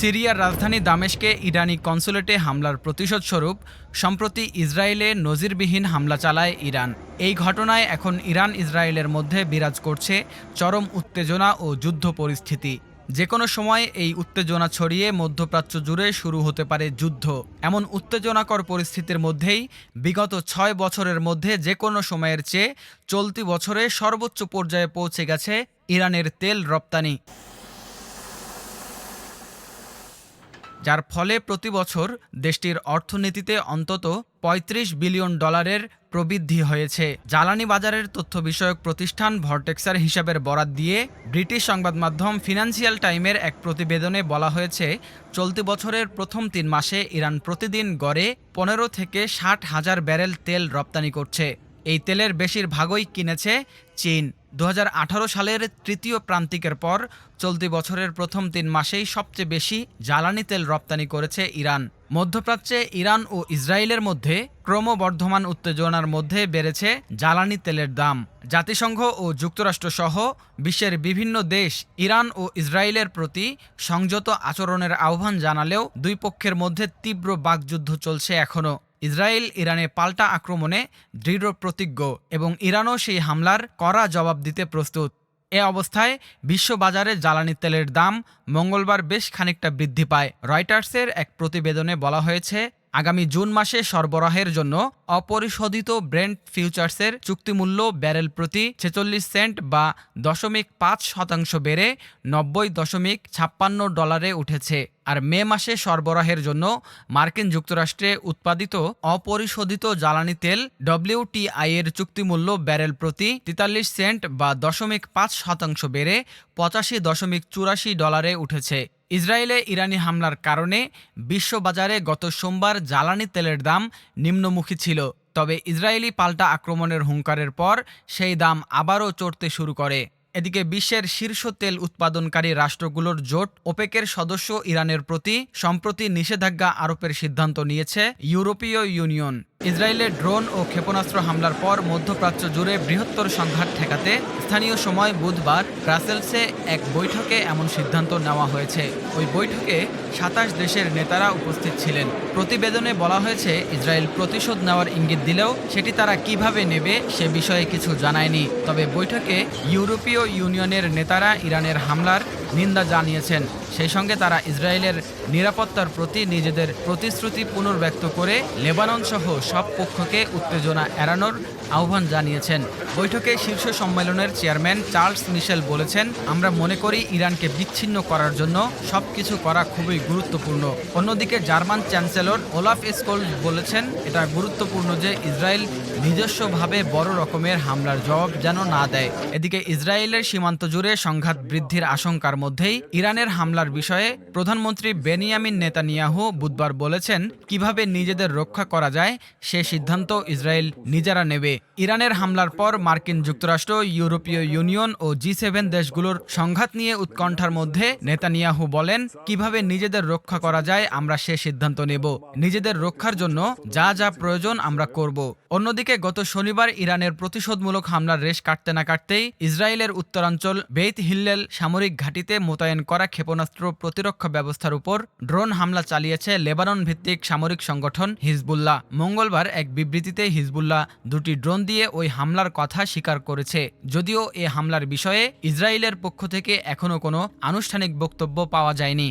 সিরিয়ার রাজধানী দামেশকে ইরানি কনসুলেটে হামলার প্রতিশোধ স্বরূপ সম্প্রতি ইসরায়েলে নজিরবিহীন হামলা চালায় ইরান। এই ঘটনায় এখন ইরান ইসরায়েলের মধ্যে বিরাজ করছে চরম উত্তেজনা ও যুদ্ধ পরিস্থিতি। যে কোনো সময় এই উত্তেজনা ছড়িয়ে মধ্যপ্রাচ্য জুড়ে শুরু হতে পারে যুদ্ধ। এমন উত্তেজনাকর পরিস্থিতির মধ্যেই বিগত ছয় বছরের মধ্যে যে কোনো সময়ের চেয়ে চলতি বছরে সর্বোচ্চ পর্যায়ে পৌঁছে গেছে ইরানের তেল রপ্তানি। যার ফলে প্রতি বছর দেশটির অর্থনীতিতে অন্তত ৩৫ বিলিয়ন ডলারের প্রবৃদ্ধি হয়েছে। জ্বালানি বাজারের তথ্য বিষয়ক প্রতিষ্ঠান ভর্টেক্সার হিসাবের বরাত দিয়ে ব্রিটিশ সংবাদ মাধ্যম ফিনান্সিয়াল টাইমের এক প্রতিবেদনে বলা হয়েছে, চলতি বছরের প্রথম তিন মাসে ইরান প্রতিদিন গড়ে পনেরো থেকে ষাট হাজার ব্যারেল তেল রপ্তানি করছে। এই তেলের বেশিরভাগই কিনেছে চীন। দু হাজার আঠারো সালের তৃতীয় প্রান্তিকের পর চলতি বছরের প্রথম তিন মাসেই সবচেয়ে বেশি জ্বালানি তেল রপ্তানি করেছে ইরান। মধ্যপ্রাচ্যে ইরান ও ইসরায়েলের মধ্যে ক্রমবর্ধমান উত্তেজনার মধ্যে বেড়েছে জ্বালানি তেলের দাম। জাতিসংঘ ও যুক্তরাষ্ট্র সহ বিশ্বের বিভিন্ন দেশ ইরান ও ইসরায়েলের প্রতি সংযত আচরণের আহ্বান জানালেও দুই পক্ষের মধ্যে তীব্র বাকযুদ্ধ চলছে এখনও। ইসরায়েল ইরানে পাল্টা আক্রমণে দৃঢ় প্রতিজ্ঞ এবং ইরানও সেই হামলার কড়া জবাব দিতে প্রস্তুত। এ অবস্থায় বিশ্ববাজারে জ্বালানি তেলের দাম মঙ্গলবার বেশ খানিকটা বৃদ্ধি পায়। রয়টার্সের এক প্রতিবেদনে বলা হয়েছে, আগামী জুন মাসে সরবরাহের জন্য অপরিশোধিত ব্রেন্ট ফিউচার্সের চুক্তিমূল্য ব্যারেল প্রতি ছেচল্লিশ সেন্ট বা দশমিক পাঁচ শতাংশ বেড়ে নব্বই দশমিক ছাপ্পান্ন ডলারে উঠেছে। আর মে মাসে সরবরাহের জন্য মার্কিন যুক্তরাষ্ট্রে উৎপাদিত অপরিশোধিত জ্বালানি তেল ডব্লিউটিআই এর চুক্তিমূল্য ব্যারেল প্রতি তেতাল্লিশ সেন্ট বা দশমিক পাঁচ শতাংশ বেড়ে পঁচাশি দশমিক চুরাশি ডলারে উঠেছে। ইসরায়েলে ইরানি হামলার কারণে বিশ্ববাজারে গত সোমবার জ্বালানি তেলের দাম নিম্নমুখী ছিল। তবে ইসরায়েলি পাল্টা আক্রমণের হুঙ্কারের পর সেই দাম আবারও চড়তে শুরু করে। এদিকে বিশ্বের শীর্ষ তেল উৎপাদনকারী রাষ্ট্রগুলোর জোট ওপেকের সদস্য ইরানের প্রতি, সম্প্রতি নিষেধাজ্ঞা আরোপের সিদ্ধান্ত নিয়েছে ইউরোপীয় ইউনিয়ন। ইসরায়েলের ড্রোন ও ক্ষেপণাস্ত্র হামলার পর মধ্যপ্রাচ্য জুড়ে বৃহত্তর সংঘাত ঠেকাতে স্থানীয় সময় বুধবার ব্রাসেলসে এক বৈঠকে এমন সিদ্ধান্ত নেওয়া হয়েছে। ওই বৈঠকে সাতাশ দেশের নেতারা উপস্থিত ছিলেন। প্রতিবেদনে বলা হয়েছে, ইসরায়েল প্রতিশোধ নেওয়ার ইঙ্গিত দিলেও সেটি তারা কীভাবে নেবে সে বিষয়ে কিছু জানায়নি। তবে বৈঠকে ইউরোপীয় ইউনিয়নের নেতারা ইরানের হামলার নিন্দা জানিয়েছেন। সেই সঙ্গে তারা ইসরায়েলের নিরাপত্তার প্রতি নিজেদের প্রতিশ্রুতি পুনর্ব্যক্ত করে লেবানন সহ সব পক্ষকে উত্তেজনা এড়ানোর আহ্বান জানিয়েছেন। বৈঠকে শীর্ষ সম্মেলনের চেয়ারম্যান চার্লস মিশেল বলেছেন, আমরা মনে করি ইরানকে বিচ্ছিন্ন করার জন্য সব কিছু করা খুবই গুরুত্বপূর্ণ। অন্যদিকে জার্মান চ্যান্সেলর ওলাফ স্কোল বলেছেন, এটা গুরুত্বপূর্ণ যে ইসরায়েল নিজস্বভাবে বড় রকমের হামলার জবাব যেন না দেয়। এদিকে ইসরায়েলের সীমান্ত জুড়ে সংঘাত বৃদ্ধির আশঙ্কার মধ্যেই ইরানের হামলার বিষয়ে প্রধানমন্ত্রী বেনিয়ামিন নেতানিয়াহু বুধবার বলেছেন, কীভাবে নিজেদের রক্ষা করা যায় সে সিদ্ধান্ত ইসরায়েল নিজেরা নেবে। ইরানের হামলার পর মার্কিন যুক্তরাষ্ট্র, ইউরোপীয় ইউনিয়ন ও জি সেভেন দেশগুলোর সংঘাত নিয়ে উৎকণ্ঠার মধ্যে নেতানিয়াহু বলেন, কীভাবে নিজেদের রক্ষা করা যায় আমরা সে সিদ্ধান্ত নেব। নিজেদের রক্ষার জন্য যা যা প্রয়োজন আমরা করব। অন্যদিকে গত শনিবার ইরানের প্রতিশোধমূলক হামলার রেশ কাটতে না কাটতেই ইসরায়েলের উত্তরাঞ্চল বেইত হিল্লেল সামরিক ঘাঁটিতে মোতায়েন করা ক্ষেপণাস্ত্র প্রতিরক্ষা ব্যবস্থার উপর ড্রোন হামলা চালিয়েছে লেবানন ভিত্তিক সামরিক সংগঠন হিজবুল্লাহ। মঙ্গলবার এক বিবৃতিতে হিজবুল্লাহ দুটি ড্রোন দিয়ে ওই হামলার কথা স্বীকার করেছে। যদিও এ হামলার বিষয়ে ইসরায়েলের পক্ষ থেকে এখনও কোনো আনুষ্ঠানিক বক্তব্য পাওয়া যায়নি।